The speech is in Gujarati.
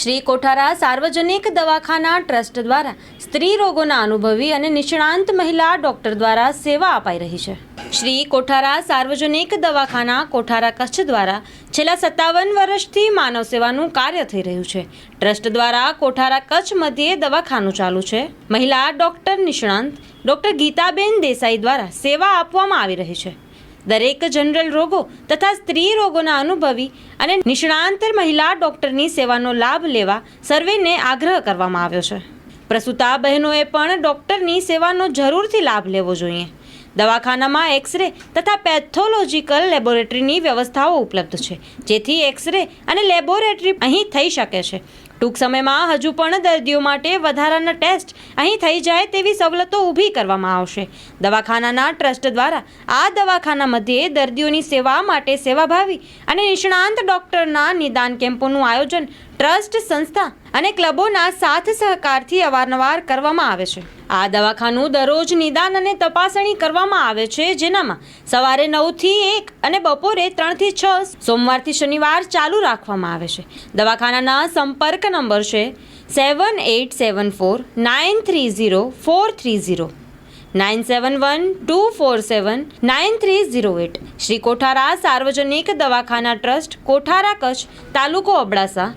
શ્રી કોઠારા સાર્વજનિક દવાખાના ટ્રસ્ટ દ્વારા સ્ત્રી રોગોના અનુભવી અને નિષ્ણાંત મહિલા ડોક્ટર દ્વારા સેવા અપાઈ રહી છે. શ્રી કોઠારા સાર્વજનિક દવાખાના કોઠારા કચ્છ દ્વારા છેલ્લા સત્તાવન વર્ષથી માનવ સેવાનું કાર્ય થઈ રહ્યું છે. ટ્રસ્ટ દ્વારા કોઠારા કચ્છ મધ્યે દવાખાનું ચાલુ છે. મહિલા ડોક્ટર નિષ્ણાંત ડોક્ટર ગીતાબેન દેસાઈ દ્વારા સેવા આપવામાં આવી રહી છે. દરેક જનરલ રોગો તથા સ્ત્રી રોગોના અનુભવી અને નિષ્ણાંત મહિલા ડોક્ટરની સેવાનો લાભ લેવા સર્વેને આગ્રહ કરવામાં આવ્યો છે. પ્રસૂતા બહેનોએ પણ ડોક્ટરની સેવાનો જરૂરથી લાભ લેવો જોઈએ. દવાખાનામાં એક્સરે તથા પેથોલોજીકલ લેબોરેટરીની વ્યવસ્થાઓ ઉપલબ્ધ છે, જેથી એક્સરે અને લેબોરેટરી અહીં થઈ શકે છે. ટૂંક સમયમાં હજુ પણ દર્દીઓ માટે વધારાના ટેસ્ટ અહીં થઈ જાય તેવી સવલતો ઊભી કરવામાં આવશે. દવાખાનાના ટ્રસ્ટ દ્વારા આ દવાખાના મધ્યે દર્દીઓની સેવા માટે સેવાભાવી અને નિષ્ણાંત ડોક્ટરના નિદાન કેમ્પોનું આયોજન ટ્રસ્ટ સંસ્થા અને ક્લબોના સાથ સહકારથી અવારનવાર કરવામાં આવે છે. આ દવાખાનું દરરોજ નિદાન અને તપાસણી કરવામાં આવે છે, જેનામાં સવારે નવથી એક અને બપોરે ત્રણથી છ, સોમવારથી શનિવાર ચાલુ રાખવામાં આવે છે. દવાખાનાના સંપર્ક નંબર છે seven eight seven four nine three zero four three zero. Nine seven one two four seven nine three zero eight. Shri Kothara સાર્વજનિક દવાખાના ટ્રસ્ટ, કોઠારા કચ્છ, તાલુકો અબડાસા.